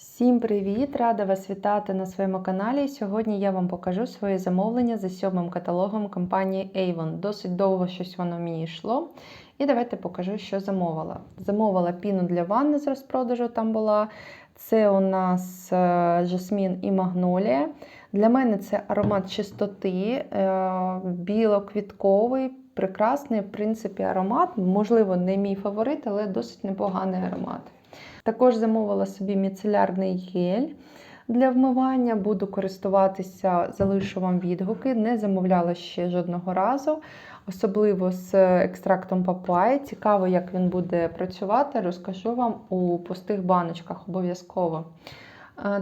Всім привіт! Рада вас вітати на своєму каналі. Сьогодні я вам покажу своє замовлення за сьомим каталогом компанії Avon. Досить довго щось воно мені йшло. І давайте покажу, що замовила. Замовила піну для ванни з розпродажу там була. Це у нас е, жасмін і магнолія. Для мене це аромат чистоти, е, білоквітковий, прекрасний, в принципі, аромат. Можливо, не мій фаворит, але досить непоганий аромат. Також замовила собі міцелярний гель для вмивання. Буду користуватися, залишу вам відгуки. Не замовляла ще жодного разу, особливо з екстрактом папайи. Цікаво, як він буде працювати, розкажу вам у пустих баночках обов'язково.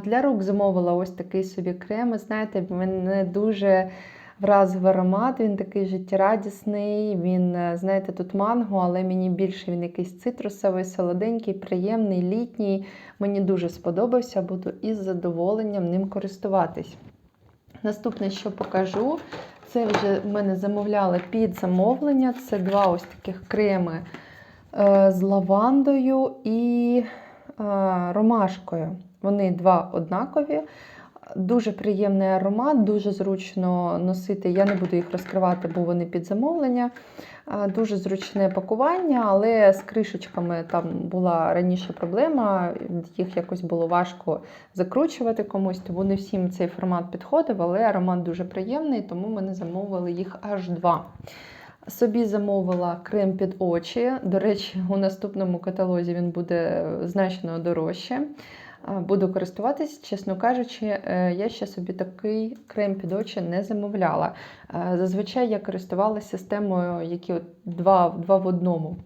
Для рук замовила ось такий собі крем. Знаєте, мене дуже вразив аромат, він такий життєрадісний. Він, е, знаєте, тут манго, але мені більше він якийсь цитрусовий, солоденький, приємний, літній. Мені дуже сподобався, буду із задоволенням ним користуватись. Наступне, що покажу, це вже в мене замовляли під замовлення. Це два ось таких креми е, з лавандою і е, ромашкою. Вони два однакові. Дуже приємний аромат, дуже зручно носити. Я не буду їх розкривати, бо вони під замовлення. Дуже зручне пакування, але з кришечками там була раніше проблема, їх якось було важко закручувати комусь, тому не всім цей формат підходив, але аромат дуже приємний, тому ми замовили їх аж два. Собі замовила крем під очі. До речі, у наступному каталозі він буде значно дорожче. Буду користуватись, чесно кажучи, е, я ще собі такий крем під очі не замовляла. Е, зазвичай я користувалася системою, які от два, два в одному.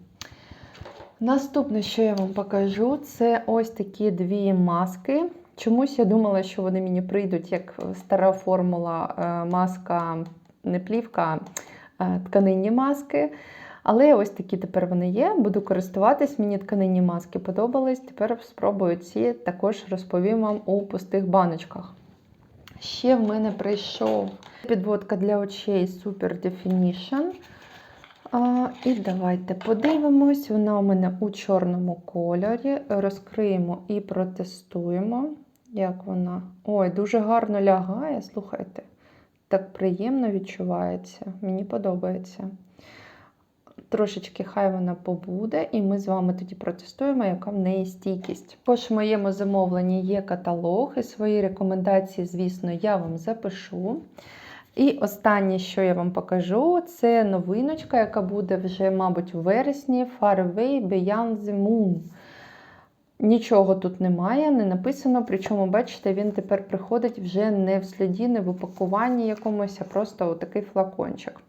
Наступне, що я вам покажу, це ось такі дві маски. Чомусь я думала, що вони мені прийдуть як стара формула е, маска, не плівка, тканинні маски. Але ось такі тепер вони є. Буду користуватись, мені тканинні маски подобались. Тепер спробую ці також розповім вам у пустих баночках. Ще в мене прийшов підводка для очей Super Definition. І давайте подивимось. Вона у мене у чорному кольорі. Розкриємо і протестуємо, як вона. Ой, дуже гарно лягає, слухайте. Так приємно відчувається. Мені подобається. Трошечки хай вона побуде, і ми з вами тоді протестуємо, яка в неї стійкість. Також в моєму замовленні є каталог, і свої рекомендації, звісно, я вам запишу. І останнє, що я вам покажу, це новиночка, яка буде вже, мабуть, у вересні Far Away Beyond the Moon. Нічого тут немає, не написано, причому, бачите, він тепер приходить вже не в сліді, не в упакуванні якомусь, а просто отакий флакончик.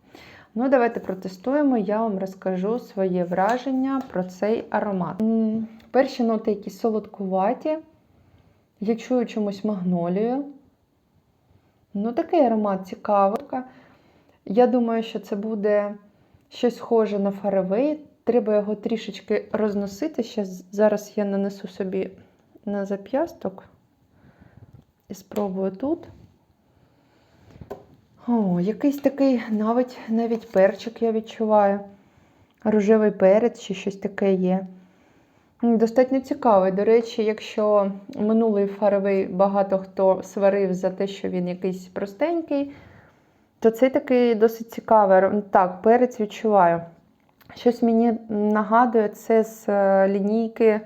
Ну, давайте протестуємо, я вам розкажу своє враження про цей аромат. Перші ноти якісь солодкуваті. Я чую чомусь магнолію. Ну, такий аромат цікавий. Я думаю, що це буде щось схоже на фаравей. Треба його трішечки розносити. Ще зараз я нанесу собі на зап'ясток і спробую тут. О, якийсь такий навіть навіть перчик я відчуваю. Рожевий перець чи щось таке є. Достатньо цікавий. До речі, якщо минулий фаровий багато хто сварив за те, що він якийсь простенький, то цей такий досить цікавий. Так, перець відчуваю. Щось мені нагадує це з е, лінійки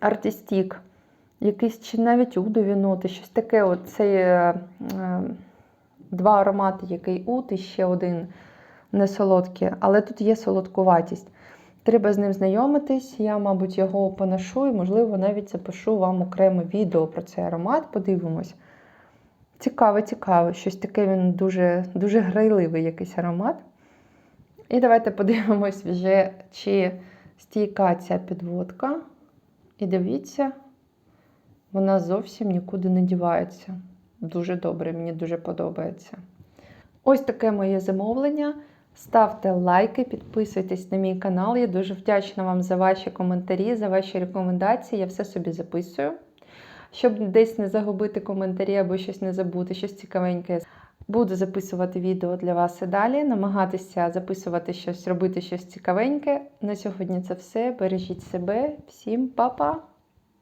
Artistic якісь чи навіть удові ноти, щось таке. От е, е, два аромати, який ут і ще один не солодкий, але тут є солодкуватість. Треба з ним знайомитись, я, мабуть, його поношу і, можливо, навіть запишу вам окреме відео про цей аромат, подивимось. Цікаве, цікаве, щось таке він дуже дуже грайливий якийсь аромат. І давайте подивимось вже, чи стійка ця підводка. І дивіться, вона зовсім нікуди не дівається. Дуже добре, мені дуже подобається. Ось таке моє замовлення. Ставте лайки, підписуйтесь на мій канал. Я дуже вдячна вам за ваші коментарі, за ваші рекомендації. Я все собі записую. Щоб десь не загубити коментарі або щось не забути, щось цікавеньке. Буду записувати відео для вас і далі, намагатися записувати щось, робити щось цікавеньке. На сьогодні це все. Бережіть себе, всім па-па!